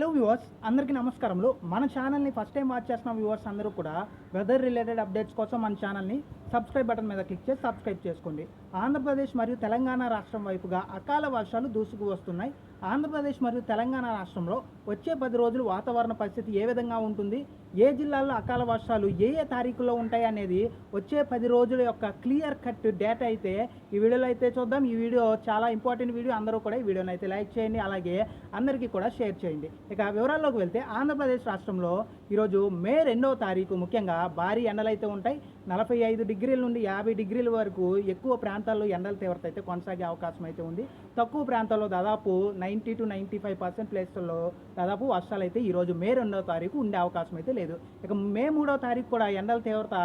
Hello viewers అందరికీ నమస్కారములు. మన ఛానల్ని ఫస్ట్ టైం వాచ్ చేసిన వ్యూవర్స్ అందరూ కూడా వెదర్ రిలేటెడ్ అప్డేట్స్ కోసం మన ఛానల్ని సబ్స్క్రైబ్ బటన్ మీద క్లిక్ చేసి సబ్స్క్రైబ్ చేసుకోండి. ఆంధ్రప్రదేశ్ మరియు తెలంగాణ రాష్ట్రం వైపుగా అకాల వర్షాలు దూసుకు వస్తున్నాయి. ఆంధ్రప్రదేశ్ మరియు తెలంగాణ రాష్ట్రంలో వచ్చే పది రోజులు వాతావరణ పరిస్థితి ఏ విధంగా ఉంటుంది? ఏ జిల్లాల్లో అకాల వర్షాలు ఏ ఏ తారీఖుల్లో ఉంటాయి అనేది వచ్చే పది రోజుల యొక్క క్లియర్ కట్ డేటా అయితే ఈ వీడియోలో అయితే చూద్దాం. ఈ వీడియో చాలా ఇంపార్టెంట్ వీడియో. అందరూ కూడా ఈ వీడియోని అయితే లైక్ చేయండి. అలాగే అందరికీ కూడా షేర్ చేయండి. ఇక వివరాల్లోకి వెళ్తే ఆంధ్రప్రదేశ్ రాష్ట్రంలో ఈరోజు మే రెండవ తారీఖు ముఖ్యంగా భారీ ఎండలు అయితే ఉంటాయి. నలభై ఐదు డిగ్రీల నుండి యాభై డిగ్రీల వరకు ఎక్కువ ప్రాంతాల్లో ఎండల తీవ్రత అయితే కొనసాగే అవకాశం అయితే ఉంది. తక్కువ ప్రాంతాల్లో దాదాపు ninety to ninety five percent ప్లేస్లలో దాదాపు వర్షాలు అయితే ఈరోజు మే రెండవ తారీఖు ఉండే అవకాశం అయితే లేదు. ఇక మే మూడవ తారీఖు కూడా ఎండల తీవ్రత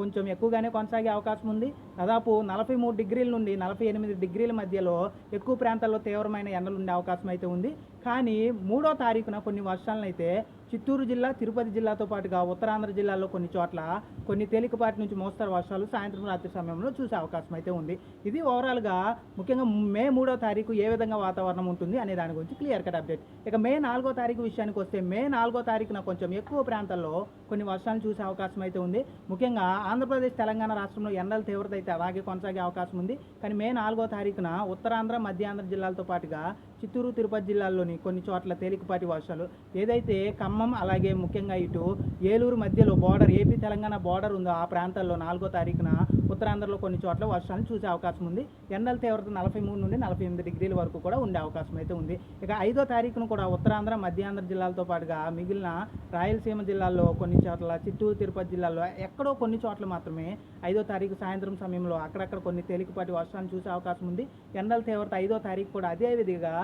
కొంచెం ఎక్కువగానే కొనసాగే అవకాశం ఉంది. దాదాపు నలభై మూడు డిగ్రీల నుండి నలభై ఎనిమిది డిగ్రీల మధ్యలో ఎక్కువ ప్రాంతాల్లో తీవ్రమైన ఎండలు ఉండే అవకాశం అయితే ఉంది. కానీ మూడో తారీఖున కొన్ని వర్షాలను అయితే చిత్తూరు జిల్లా తిరుపతి జిల్లాతో పాటుగా ఉత్తరాంధ్ర జిల్లాలో కొన్ని చోట్ల కొన్ని తేలికపాటి నుంచి మోస్తరు వర్షాలు సాయంత్రం రాత్రి సమయంలో చూసే అవకాశం అయితే ఉంది. ఇది ఓవరాల్గా ముఖ్యంగా మే మూడో తారీఖు ఏ విధంగా వాతావరణం ఉంటుంది అనే దాని గురించి క్లియర్ కట్ అప్డేట్. ఇక మే నాలుగో తారీఖు విషయానికి వస్తే మే నాలుగో తారీఖున కొంచెం ఎక్కువ ప్రాంతాల్లో కొన్ని వర్షాలు చూసే అవకాశం అయితే ఉంది. ముఖ్యంగా ఆంధ్రప్రదేశ్ తెలంగాణ రాష్ట్రంలో ఎండల తీవ్రత అయితే అలాగే కొనసాగే అవకాశం ఉంది. కానీ మే నాలుగో తారీఖున ఉత్తరాంధ్ర మధ్యాంధ్ర జిల్లాలతో పాటుగా చిత్తూరు తిరుపతి జిల్లాల్లోని కొన్ని చోట్ల తేలికపాటి వర్షాలు. ఏదైతే ఖమ్మం అలాగే ముఖ్యంగా ఇటు ఏలూరు మధ్యలో బార్డర్ ఏపీ తెలంగాణ బార్డర్ ఉందో ఆ ప్రాంతాల్లో నాలుగో తారీఖున ఉత్తరాంధ్రలో కొన్ని చోట్ల వర్షాలు చూసే అవకాశం ఉంది. ఎండల తీవ్రత నలభై మూడు నుండి నలభై ఎనిమిది డిగ్రీల వరకు కూడా ఉండే అవకాశం అయితే ఉంది. ఇక ఐదో తారీఖున కూడా ఉత్తరాంధ్ర మధ్యాంధ్ర జిల్లాలతో పాటుగా మిగిలిన రాయలసీమ జిల్లాల్లో కొన్ని చోట్ల చిత్తూరు తిరుపతి జిల్లాలో ఎక్కడో కొన్ని చోట్ల మాత్రమే ఐదో తారీఖు సాయంత్రం సమయంలో అక్కడక్కడ కొన్ని తేలికపాటి వర్షాన్ని చూసే అవకాశం ఉంది. ఎండల తీవ్రత ఐదో తారీఖు కూడా అదే విధంగా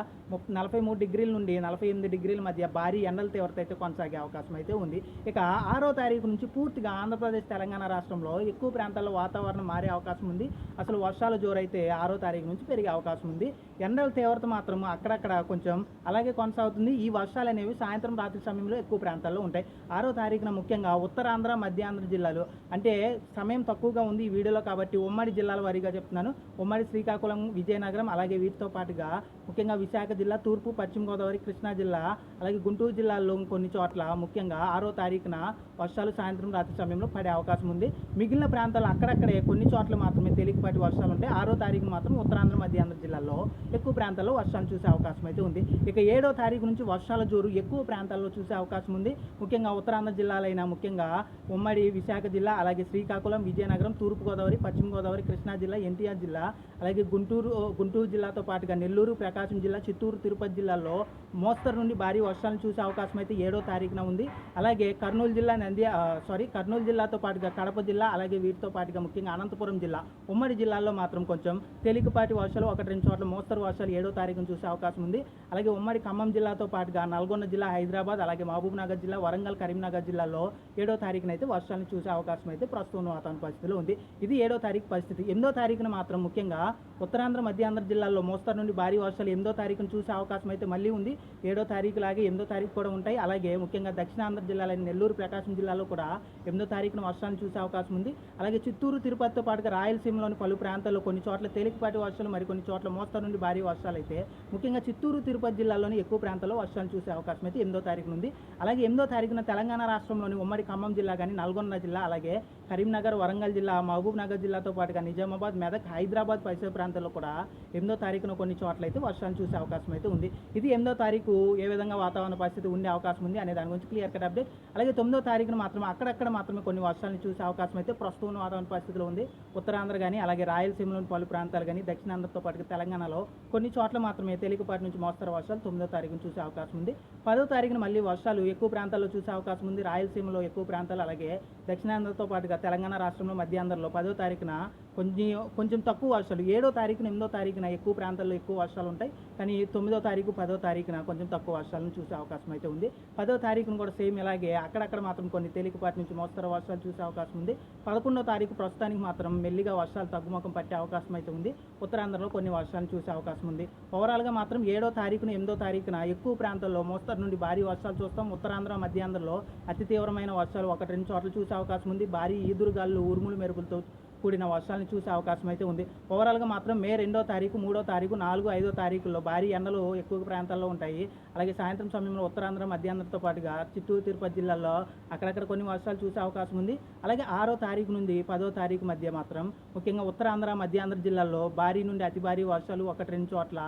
నలభై మూడు డిగ్రీల నుండి నలభై ఎనిమిది డిగ్రీల మధ్య భారీ ఎండల తీవ్రత అయితే కొనసాగే అవకాశం అయితే ఉంది. ఇక ఆరో తారీఖు నుంచి పూర్తిగా ఆంధ్రప్రదేశ్ తెలంగాణ రాష్ట్రంలో ఎక్కువ ప్రాంతాల్లో వాతావరణం మారే అవకాశం ఉంది. అసలు వర్షాలు జోరైతే ఆరో తారీఖు నుంచి పెరిగే అవకాశం ఉంది. ఎండల తీవ్రత మాత్రం అక్కడక్కడ కొంచెం అలాగే కొనసాగుతుంది. ఈ వర్షాలు అనేవి సాయంత్రం రాత్రి సమయంలో ఎక్కువ ప్రాంతాల్లో ఉంటాయి. ఆరో తారీఖున ముఖ్యంగా ఉత్తరాంధ్ర మధ్యాంధ్ర జిల్లాలు అంటే సమయం తక్కువగా ఉంది ఈ వీడియోలో కాబట్టి ఉమ్మడి జిల్లాల వారీగా చెప్తున్నాను. ఉమ్మడి శ్రీకాకుళం విజయనగరం అలాగే వీటితో పాటుగా ముఖ్యంగా విశాఖ జిల్లా తూర్పు పశ్చిమ గోదావరి కృష్ణా జిల్లా అలాగే గుంటూరు జిల్లాల్లో కొన్ని చోట్ల ముఖ్యంగా ఆరో తారీఖున వర్షాలు సాయంత్రం రాత్రి సమయంలో పడే అవకాశం ఉంది. మిగిలిన ప్రాంతాలు అక్కడక్కడే కొన్ని చోట్ల మాత్రమే తేలికపాటి వర్షాలు ఉంటాయి ఆరో తారీఖు మాత్రం ఉత్తరాంధ్ర మధ్యాంధ్ర జిల్లాల్లో ఎక్కువ ప్రాంతాల్లో వర్షాలు చూసే అవకాశం అయితే ఉంది. ఇక ఏడో తారీఖు నుంచి వర్షాల జోరు ఎక్కువ ప్రాంతాల్లో చూసే అవకాశం ఉంది. ముఖ్యంగా ఉత్తరాంధ్ర జిల్లాలైన ముఖ్యంగా ఉమ్మడి విశాఖ జిల్లా అలాగే శ్రీకాకుళం విజయనగరం తూర్పుగోదావరి పశ్చిమ గోదావరి కృష్ణా జిల్లా ఎన్టీఆర్ జిల్లా అలాగే గుంటూరు గుంటూరు జిల్లాతో పాటుగా నెల్లూరు ప్రకాశం జిల్లా చిత్తూరు తిరుపతి జిల్లాల్లో మోస్తరు నుండి భారీ వర్షాలను చూసే అవకాశం అయితే ఏడో తారీఖున ఉంది. అలాగే కర్నూలు జిల్లా నంది సారీ కర్నూలు జిల్లాతో పాటుగా కడప జిల్లా అలాగే వీటితో పాటుగా ముఖ్యంగా అనంతపురం జిల్లా. ఉమ్మడి జిల్లాల్లో మాత్రం కొంచెం తేలికపాటి వర్షాలు ఒకటి రెండు చోట్ల మోస్తరు వర్షాలు ఏడో తారీఖున చూసే అవకాశం ఉంది. అలాగే ఉమ్మడి ఖమ్మం జిల్లాతో పాటుగా నల్గొండ జిల్లా హైదరాబాద్ అలాగే మహబూబ్ నగర్ జిల్లా వరంగల్ కరీంనగర్ జిల్లాలో ఏడో తారీఖున అయితే వర్షాలను చూసే అవకాశం అయితే ప్రస్తుతం వాతావరణ పరిస్థితిలో ఉంది. ఇది ఏడో తారీఖు పరిస్థితి. ఎనిమిదో తారీఖున మాత్రం ముఖ్యంగా ఉత్తరాంధ్ర మధ్యాంధ్ర జిల్లాల్లో మోస్తరు నుండి భారీ వర్షాలు ఎనిమిదో తారీఖున చూసే అవకాశం అయితే మళ్ళీ ఉంది. ఏడో తారీఖు లాగే ఎనిమిదో తారీఖు కూడా ఉంటాయి. అలాగే ముఖ్యంగా దక్షిణాంధ్ర జిల్లాలైన నెల్లూరు ప్రకాశం జిల్లాలో కూడా ఎనిమిదో తారీఖున వర్షాలను చూసే అవకాశం ఉంది. అలాగే చిత్తూరు తిరుపతితో పాటుగా రాయలసీమలోని పలు ప్రాంతాల్లో కొన్ని చోట్ల తేలికపాటి వర్షాలు మరికొన్ని చోట్ల మోస్తరు నుండి భారీ వర్షాలు అయితే ముఖ్యంగా చిత్తూరు తిరుపతి జిల్లాలోని ఎక్కువ ప్రాంతాల్లో వర్షాలు చూసే అవకాశం అయితే ఎనిమిదో తారీఖున ఉంది. అలాగే ఎనిమిదో తారీఖున తెలంగాణ రాష్ట్రంలోని ఉమ్మడి ఖమ్మం జిల్లా కానీ నల్గొండ జిల్లా అలాగే కరీంనగర్ వరంగల్ జిల్లా మహబూబ్ నగర్ జిల్లాతో పాటుగా నిజామాబాద్ మెదక్ హైదరాబాద్ పరిసర ప్రాంతాల్లో కూడా ఎనిమిదో తారీఖున కొన్ని చోట్ల అయితే వర్షాలు చూసే అవకాశం అయితే ఉంది. ఇది ఎనిమిదో తారీఖు ఏ విధంగా వాతావరణ పరిస్థితి ఉండే అవకాశం ఉంది అనే దాని గురించి క్లియర్ కట్ అప్డేట్. అలాగే తొమ్మిదో తారీఖున మాత్రం అక్కడక్కడ మాత్రమే కొన్ని వర్షాలను చూసే అవకాశం అయితే ప్రస్తుతం వాతావరణ పరిస్థితిలో ఉంది. ఉత్తరాంధ్ర కానీ అలాగే రాయలసీమలోని పలు ప్రాంతాలు కానీ దక్షిణాంధ్రతో పాటుగా తెలంగాణలో కొన్ని చోట్ల మాత్రమే తేలికపాటి నుంచి మోస్తరు వర్షాలు తొమ్మిదో తారీఖున చూసే అవకాశం ఉంది. పదో తారీఖున మళ్ళీ వర్షాలు ఎక్కువ ప్రాంతాల్లో చూసే అవకాశం ఉంది. రాయలసీమలో ఎక్కువ ప్రాంతాలు అలాగే దక్షిణాంధ్రతో పాటుగా తెలంగాణ రాష్ట్రంలో మధ్యాంధ్రలో పదో తారీఖున కొంచెం కొంచెం తక్కువ వర్షాలు ఏడో తారీఖున ఎనిమిదో తారీఖున ఎక్కువ ప్రాంతాల్లో ఎక్కువ వర్షాలు ఉంటాయి. కానీ తొమ్మిదో తారీఖు పదో తారీఖున కొంచెం తక్కువ వర్షాలను చూసే అవకాశం అయితే ఉంది. పదో తారీఖున కూడా సేమ్ ఇలాగే అక్కడక్కడ మాత్రం కొన్ని తేలికపాటి నుంచి మోస్తరు వర్షాలు చూసే అవకాశం ఉంది. పదకొండో తారీఖు ప్రస్తుతానికి మాత్రం మెల్లిగా వర్షాలు తగ్గుముఖం పట్టే అవకాశం అయితే ఉంది. ఉత్తరాంధ్రలో కొన్ని వర్షాలు చూసే అవకాశం ఉంది. ఓవరాల్గా మాత్రం ఏడో తారీఖున ఎనిమిదో తారీఖున ఎక్కువ ప్రాంతాల్లో మోస్తరు నుండి భారీ వర్షాలు చూస్తాం. ఉత్తరాంధ్ర మధ్యాంధ్రలో అతి తీవ్రమైన వర్షాలు ఒకటి రెండు చోట్ల చూసే. అవకాశం ఉంది. భారీ ఈదురుగాలు ఉరుములు మెరుపులతో కూడిన వర్షాలను చూసే అవకాశం అయితే ఉంది. ఓవరాల్గా మాత్రం మే రెండో తారీఖు మూడో తారీఖు నాలుగు ఐదో తారీఖుల్లో భారీ ఎండలు ఎక్కువ ప్రాంతాల్లో ఉంటాయి. అలాగే సాయంత్రం సమయంలో ఉత్తరాంధ్ర మధ్యాంధ్రతో పాటుగా చిత్తూరు తిరుపతి జిల్లాల్లో అక్కడక్కడ కొన్ని వర్షాలు చూసే అవకాశం ఉంది. అలాగే ఆరో తారీఖు నుండి పదో తారీఖు మధ్య మాత్రం ముఖ్యంగా ఉత్తరాంధ్ర మధ్యాంధ్ర జిల్లాల్లో భారీ నుండి అతి భారీ వర్షాలు ఒకటి రెండు చోట్ల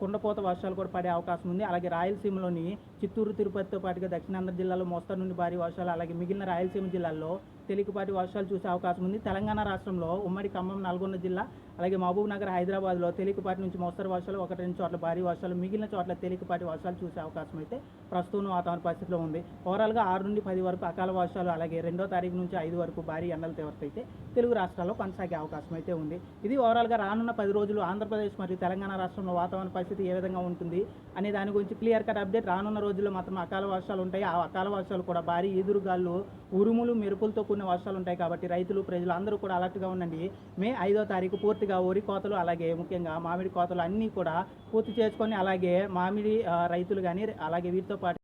కుండపోత వర్షాలు కూడా పడే అవకాశం ఉంది. అలాగే రాయలసీమలోని చిత్తూరు తిరుపతితో పాటుగా దక్షిణాంధ్ర జిల్లాలో మోస్తరు నుండి భారీ వర్షాలు అలాగే మిగిలిన రాయలసీమ జిల్లాల్లో తేలికపాటి వర్షాలు చూసే అవకాశం ఉంది. తెలంగాణ రాష్ట్రంలో ఉమ్మడి ఖమ్మం నల్గొండ జిల్లా అలాగే మహబూబ్ నగర్ హైదరాబాద్లో తేలికపాటి నుంచి మోస్తరు వర్షాలు ఒకటి రెండు చోట్ల భారీ వర్షాలు మిగిలిన చోట్ల తేలికపాటి వర్షాలు చూసే అవకాశం అయితే ప్రస్తుతం వాతావరణ పరిస్థితిలో ఉంది. ఓవరాల్గా ఆరు నుండి పది వరకు అకాల వర్షాలు అలాగే రెండో తారీఖు నుంచి ఐదు వరకు భారీ ఎండల తీవ్రత అయితే తెలుగు రాష్ట్రాల్లో కొనసాగే అవకాశం అయితే ఉంది. ఇది ఓవరాల్గా రానున్న పది రోజులు ఆంధ్రప్రదేశ్ మరియు తెలంగాణ రాష్ట్రంలో వాతావరణ పరిస్థితి ఏ విధంగా ఉంటుంది అనే దాని గురించి క్లియర్ కట్ అప్డేట్ రానున్న రోజుల్లో మాత్రం అకాల వర్షాలు ఉంటాయి. ఆ అకాల వర్షాలు కూడా భారీ ఈదురుగాలు ఉరుములు మెరుపులతో కూడిన వర్షాలు ఉంటాయి కాబట్టి రైతులు ప్రజలు అందరూ కూడా అలర్ట్గా ఉండండి. మే ఐదో తారీఖు పూర్తి పూర్తిగా వరి కోతలు అలాగే ముఖ్యంగా మామిడి కోతలు అన్నీ కూడా పూర్తి చేసుకొని అలాగే మామిడి రైతులు కానీ అలాగే వీటితో పాటు